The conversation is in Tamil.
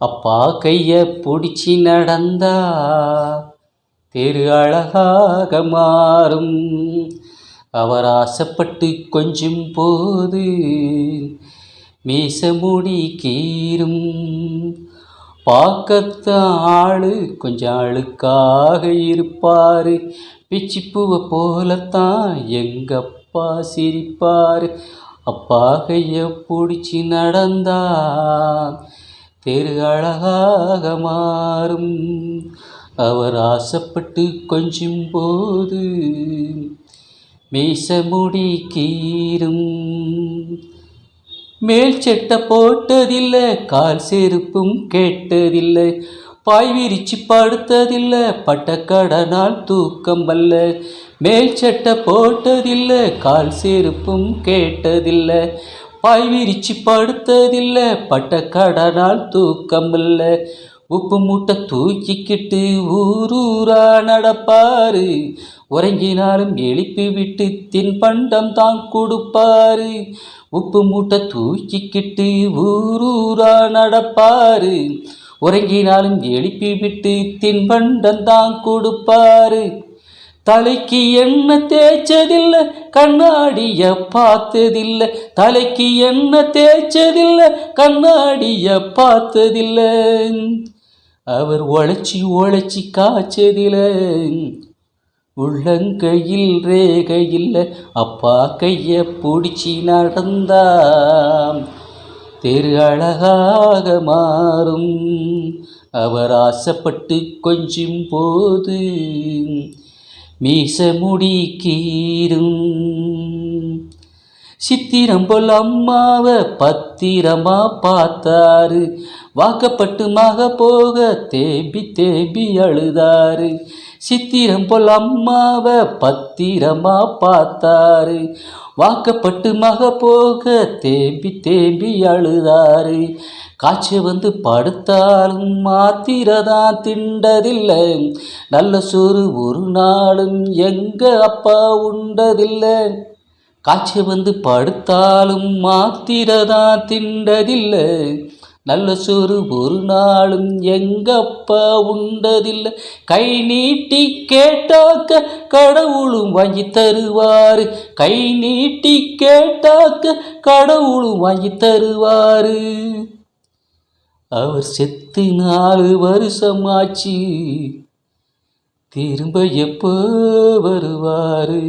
அப்பா கைய பிடிச்சி நடந்தா தெரு அழகாக மாறும். அவர் ஆசைப்பட்டு கொஞ்சம் போது மீச முடி கீரும் பார்க்கத்தான் ஆளு கொஞ்சம் ஆளுக்காக இருப்பாரு. பிச்சிப்பூவை போலத்தான் எங்கப்பா சிரிப்பார் சிரிப்பாரு. அப்பா கைய பிடிச்சி நடந்தா தெரு அழகாக மாறும். அவர் ஆசைப்பட்டு கொஞ்சம் போது மீச முடி கீரும் மேல் சட்டை போட்டதில்லை கால் செருப்பும் கேட்டதில்லை பாய் விரிச்சு படுத்ததில்லை பட்டக்கடனால் தூக்கம் வல்ல. மேல் சட்டை போட்டதில்லை கால் செருப்பும் கேட்டதில்லை பாய் விரிச்சு படுத்ததில்லை. பட்டக்கடனால் தூக்கம் இல்லை உப்பு மூட்டை தூக்கிக்கிட்டு ஊரூரா நடப்பாரு. உறங்கினாலும் எழுப்பி விட்டு தின்பண்டம் தான் கொடுப்பாரு. உப்பு மூட்டை தூக்கிக்கிட்டு ஊரூரா நடப்பாரு. உறங்கினாலும் எழுப்பி விட்டு தின்பண்டம் தான் கொடுப்பாரு. தலைக்கு என்ன தேய்ச்சதில்லை கண்ணாடிய பார்த்ததில்லை. தலைக்கு என்ன தேய்ச்சதில்லை கண்ணாடிய பார்த்ததில்லை. அவர் உழைச்சி உழைச்சி காய்ச்சதில்லை. உள்ளங்கையில் ரேகையில் அப்பா கைய பிடிச்சி நடந்தாம் தெரு அழகாக மாறும். அவர் ஆசைப்பட்டு கொஞ்சம் போது மீச முடி கீரும் சித்திரம் போல் அம்மாவை பத்திரமா பார்த்தாரு. வாக்கப்பட்டு மக போக தேம்பி தேம்பி அழுதாரு. சித்திரம் போல் அம்மாவை பத்திரமா பார்த்தாரு. வாக்கப்பட்டு மக போக தேம்பி தேம்பி அழுதாரு. காய்ச்சல் வந்து படுத்தாலும் மாத்திரதான் திண்டதில்லை. நல்ல சோறு ஒரு நாளும் எங்க அப்பா உண்டதில்லை. காய்ச்சல் வந்து படுத்தாலும் மாத்திரதான் திண்டதில்லை. நல்ல சோறு ஒரு நாளும் எங்கப்பா உண்டதில்லை. கை நீட்டி கேட்டாக்க கடவுளும் வாங்கி தருவாரு. கை நீட்டி கேட்டாக்க கடவுளும் வாங்கி தருவாரு. அவர் செத்து நாலு வருஷமாச்சு. திரும்ப எப்போ வருவாரு?